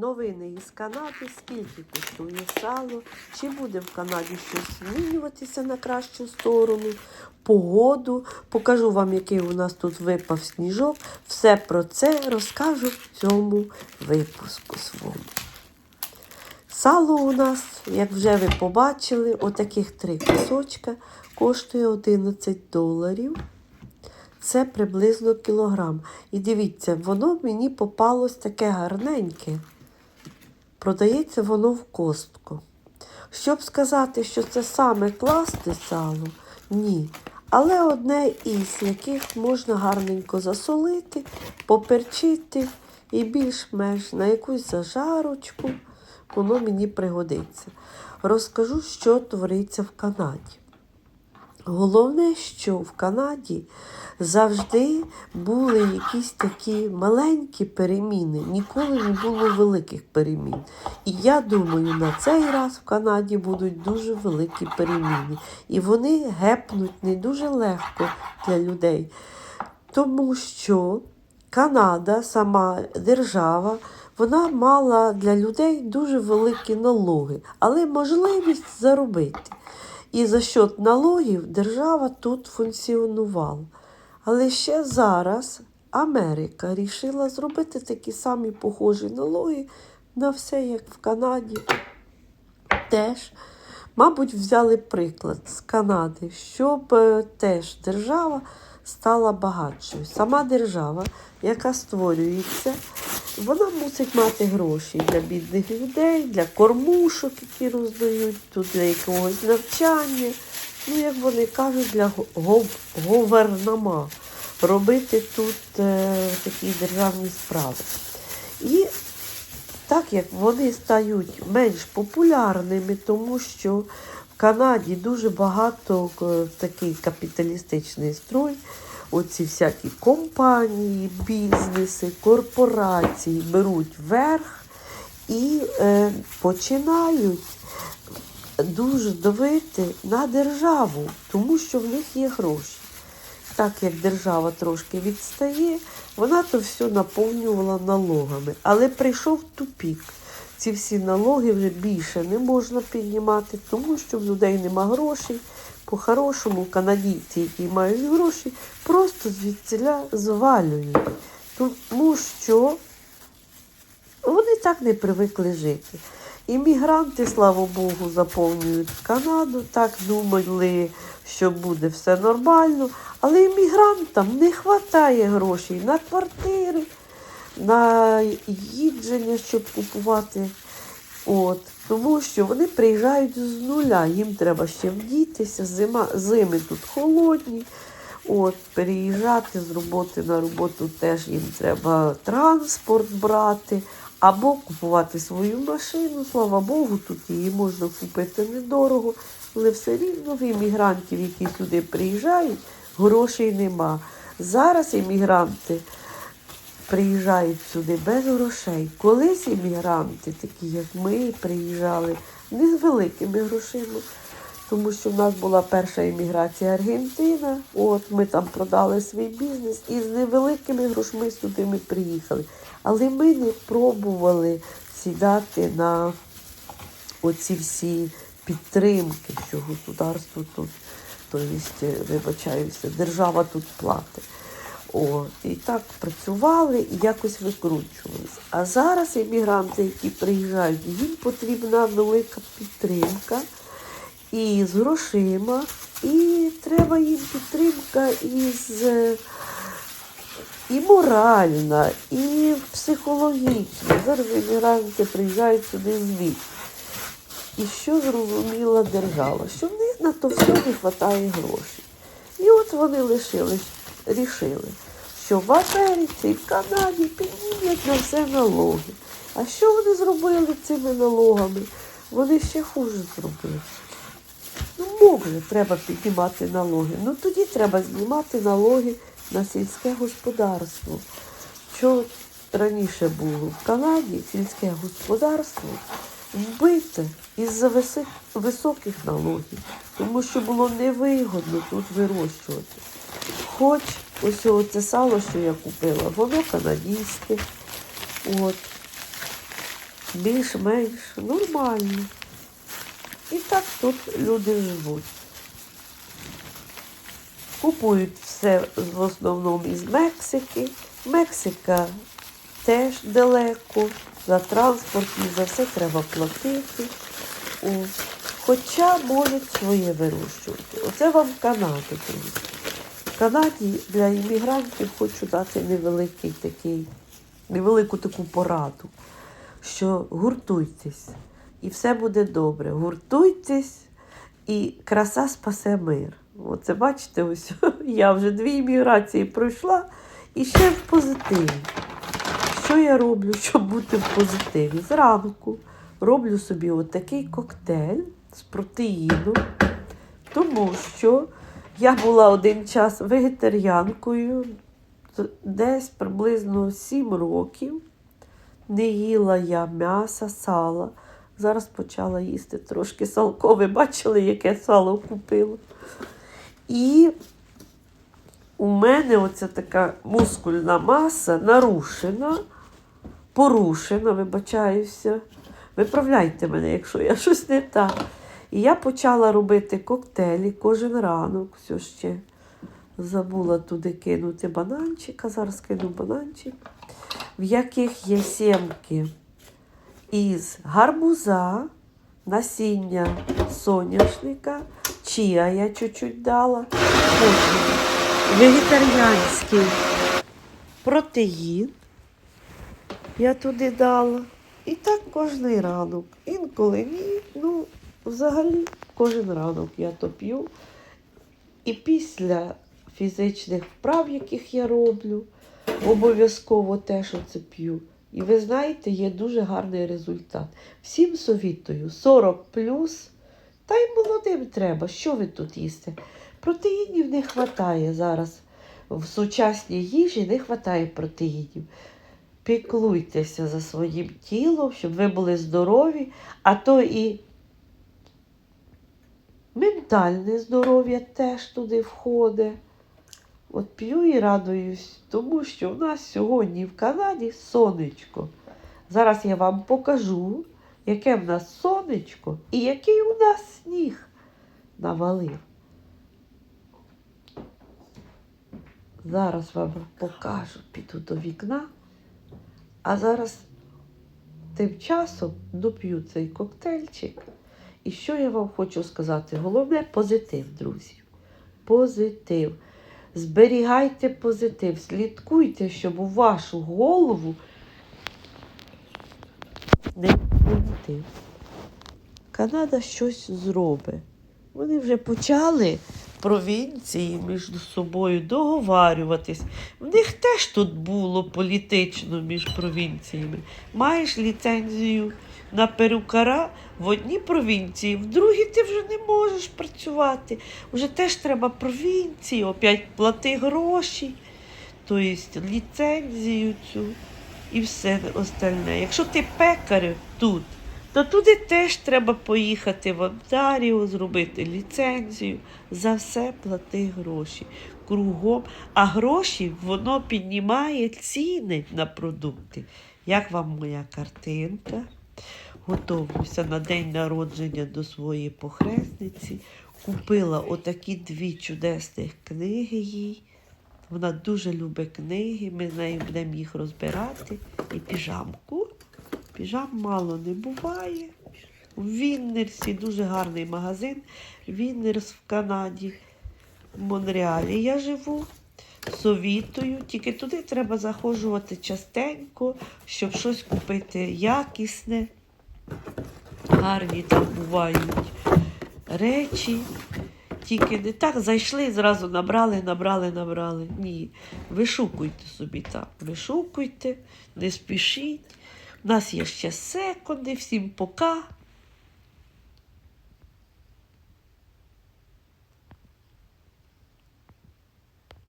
Новини із Канади, скільки коштує сало, чи буде в Канаді щось змінюватися на кращу сторону, погоду. Покажу вам, який у нас тут випав сніжок. Все про це розкажу в цьому випуску своєму. Сало у нас, як вже ви побачили, отаких три кусочка коштує 11 доларів. Це приблизно кілограм. І дивіться, воно мені попалось таке гарненьке. Продається воно в костку. Щоб сказати, що це саме класне сало, ні. Але одне із яких можна гарненько засолити, поперчити і більш-менш на якусь зажарочку воно мені пригодиться. Розкажу, що твориться в Канаді. Головне, що в Канаді завжди були якісь такі маленькі переміни, ніколи не було великих перемін. І я думаю, на цей раз в Канаді будуть дуже великі переміни. І вони гепнуть не дуже легко для людей, тому що Канада, сама держава, вона мала для людей дуже великі налоги, але можливість заробити. І за счет налогів держава тут функціонувала. Але ще зараз Америка рішила зробити такі самі похожі налоги на все, як в Канаді. Теж, мабуть, взяли приклад з Канади, щоб е, теж держава стала багатшою. Сама держава, яка створюється, вона мусить мати гроші для бідних людей, для кормушок, які роздають, тут для якогось навчання. Ну, як вони кажуть, для гов- говернама робити тут е, такі державні справи. І так як вони стають менш популярними, тому що в Канаді дуже багато е, такий капіталістичний строй, оці всякі компанії, бізнеси, корпорації беруть верх і е, починають дуже давити на державу, тому що в них є гроші. Так як держава трошки відстає, вона то все наповнювала налогами. Але прийшов тупік. Ці всі налоги вже більше не можна піднімати, тому що в людей нема грошей. По-хорошому канадійці, які мають гроші, просто звідсіля звалюють. Тому що вони так не привикли жити. Іммігранти, слава Богу, заповнюють Канаду, так думали, що буде все нормально. Але іммігрантам не вистачає грошей на квартири, на їдження, щоб купувати. От. Тому що вони приїжджають з нуля, їм треба ще вдітися, зима, зими тут холодні. От, переїжджати з роботи на роботу теж їм треба транспорт брати або купувати свою машину. Слава Богу, тут її можна купити недорого, але все рівно в іммігрантів, які сюди приїжджають, грошей нема. Зараз іммігранти приїжджають сюди без грошей. Колись іммігранти, такі як ми, приїжджали не з великими грошима. Тому що в нас була перша імміграція Аргентина, от ми там продали свій бізнес і з невеликими грошми сюди ми приїхали. Але ми не пробували сідати на оці всі підтримки, що государство тут, тобто, вибачаюся, держава тут платить. О, і так працювали і якось викручувалися. А зараз іммігранти, які приїжджають, їм потрібна велика підтримка і з грошима, і треба їм підтримка із е, і моральна, і психологічна. Зараз іммігранти приїжджають сюди звідти. І що зрозуміла держава? Що в них на то все не вистачає грошей. І от вони лишили, рішили, що в Америці і в Канаді піднімуть на все налоги. А що вони зробили цими налогами? Вони ще хуже зробили. Ну, може, треба піднімати налоги. Ну тоді треба знімати налоги на сільське господарство. Що раніше було в Канаді сільське господарство вбите із-за високих налогів, тому що було невигодно тут вирощувати. Хоч ось оце сало, що я купила, воно канадійське. От. більш-менш нормально. І так тут люди живуть. Купують все в основному із Мексики. Мексика теж далеко. За транспорт і за все треба платити. О. Хоча можуть своє вирощувати. Оце вам Канада, друзі. Канаді для іммігрантів хочу дати невеликий такий, невелику таку пораду, що гуртуйтесь, і все буде добре. Гуртуйтесь, і краса спасе мир. Оце бачите, ось я вже дві імміграції пройшла і ще в позитиві. Що я роблю, щоб бути в позитиві? Зранку роблю собі отакий коктейль з протеїном, тому що я була один час вегетаріанкою, десь приблизно 7 років. Не їла я м'яса, сала. Зараз почала їсти трошки салко. Ви бачили, яке сало купила. І у мене оця така мускульна маса нарушена, порушена, вибачаюся. Виправляйте мене, якщо я щось не так. І я почала робити коктейлі кожен ранок. Все ще забула туди кинути бананчик, а зараз кину бананчик, в яких є сімки із гарбуза, насіння соняшника, чия я чуть-чуть дала, вегетаріанський протеїн я туди дала. І так кожний ранок. Інколи ні. Ну, взагалі, кожен ранок я то п'ю. І після фізичних вправ, яких я роблю, обов'язково теж оце п'ю. І ви знаєте, є дуже гарний результат. Всім совітую 40 плюс, та й молодим треба. Що ви тут їсте? Протеїнів не вистачає зараз. В сучасній їжі не вистачає протеїнів. Піклуйтеся за своїм тілом, щоб ви були здорові, а то і ментальне здоров'я теж туди входить. От п'ю і радуюсь, тому що в нас сьогодні в Канаді сонечко. Зараз я вам покажу, яке в нас сонечко і який у нас сніг навалив. Зараз вам покажу, піду до вікна. А зараз тим часом доп'ю цей коктейльчик. І що я вам хочу сказати? Головне позитив, друзі. Позитив. Зберігайте позитив, слідкуйте, щоб у вашу голову не позитив. Канада щось зробить. Вони вже почали провінції між собою договарюватись. В них теж тут було політично між провінціями. Маєш ліцензію на перукара в одній провінції, в другій ти вже не можеш працювати. Вже теж треба провінції, опять плати гроші, тобто ліцензію цю і все остальне. Якщо ти пекар тут, то туди теж треба поїхати в Онтаріо, зробити ліцензію. За все плати гроші. Кругом. А гроші воно піднімає ціни на продукти. Як вам моя картинка? Готовлюся на день народження до своєї похресниці. Купила отакі дві чудесних книги їй. Вона дуже любить книги, ми з нею будемо їх розбирати. І піжамку. Піжам мало не буває. В Віннерсі дуже гарний магазин. Віннерс в Канаді, в Монреалі я живу. Совітую, тільки туди треба заходжувати частенько, щоб щось купити якісне. Гарні там бувають речі. Тільки не так зайшли, зразу набрали, набрали, набрали. Ні. Вишукуйте собі там. Вишукуйте, не спішіть. Нас є ще секунди, всім пока.